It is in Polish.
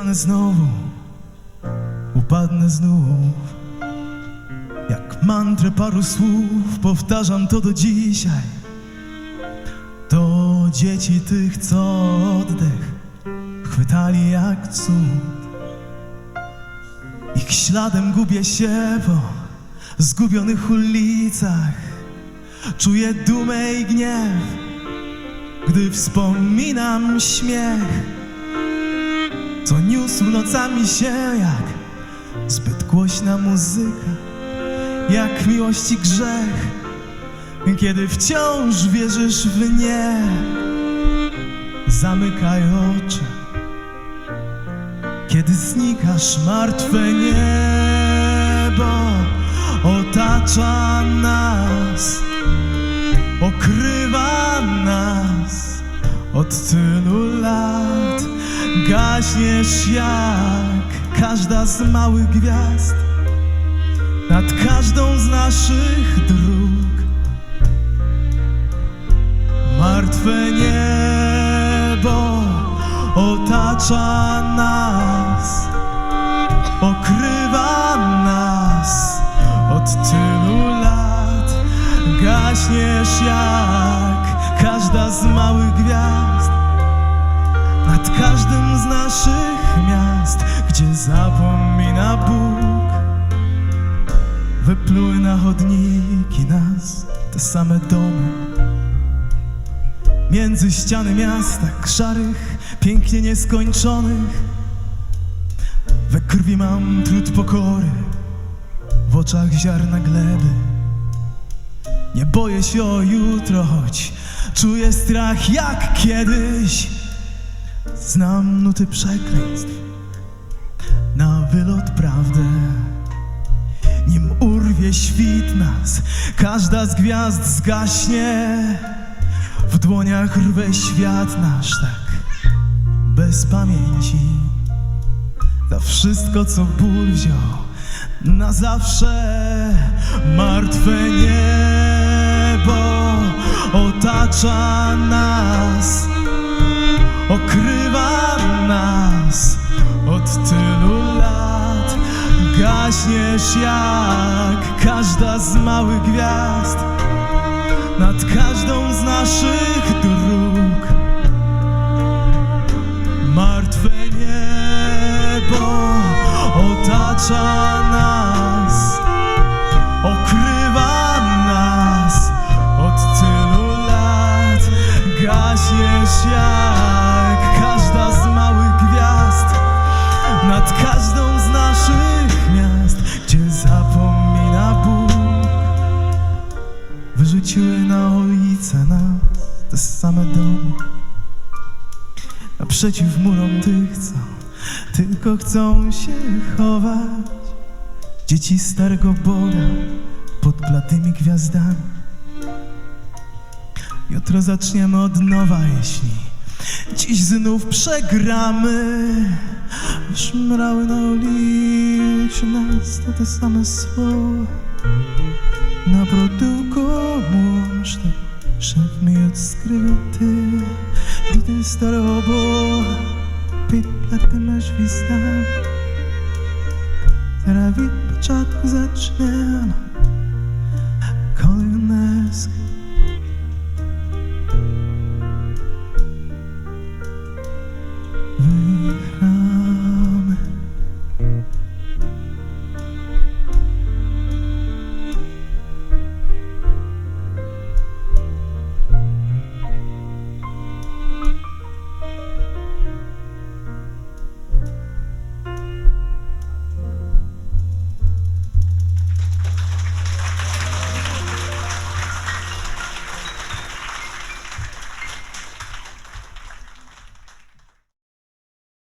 Ale znowu. Upadnę znów Jak mantrę paru słów Powtarzam to do dzisiaj. To dzieci tych, co oddech Chwytali jak cud. Ich śladem gubię się po Zgubionych ulicach. Czuję dumę i gniew Gdy wspominam śmiech co niósł nocami się jak zbyt głośna muzyka, jak miłości grzech, kiedy wciąż wierzysz w nie. Zamykaj oczy, kiedy znikasz, martwe niebo otacza nas, od tylu lat. Gaśniesz jak każda z małych gwiazd nad każdą z naszych dróg. Martwe niebo otacza nas, okrywa nas od tylu lat. Gaśniesz jak każda z małych gwiazd nad każdym z naszych miast, gdzie zapomina Bóg. Wypluły na chodniki nas te same domy. Między ściany miasta szarych, pięknie nieskończonych. We krwi mam trud pokory, w oczach ziarna gleby. Nie boję się o jutro, choć czuję strach jak kiedyś. Znam nuty przekleństw na wylot prawdę. Nim urwie świt nas, każda z gwiazd zgaśnie. W dłoniach rwę świat nasz tak, bez pamięci. Za wszystko, co ból wziął na zawsze. Martwe niebo otacza nas okrywa nas od tylu lat. Gaśniesz jak każda z małych gwiazd nad każdą z naszych dróg. Martwe niebo otacza Gaśniesz jak każda z małych gwiazd nad każdą z naszych miast, gdzie zapomina Bóg. Wyrzuciły na ulicę nas te same domy. Naprzeciw murom tych, co tylko chcą się chować. Dzieci starego Boga pod bladymi gwiazdami Jutro zaczniemy od nowa, jeśli dziś znów przegramy. Szmrały na ulicy nas to te same słowa. Na produku można szafmy odskryty. I ten stary obo, pitlatyna śwista. Teraz od początku zaczynam. Kolejny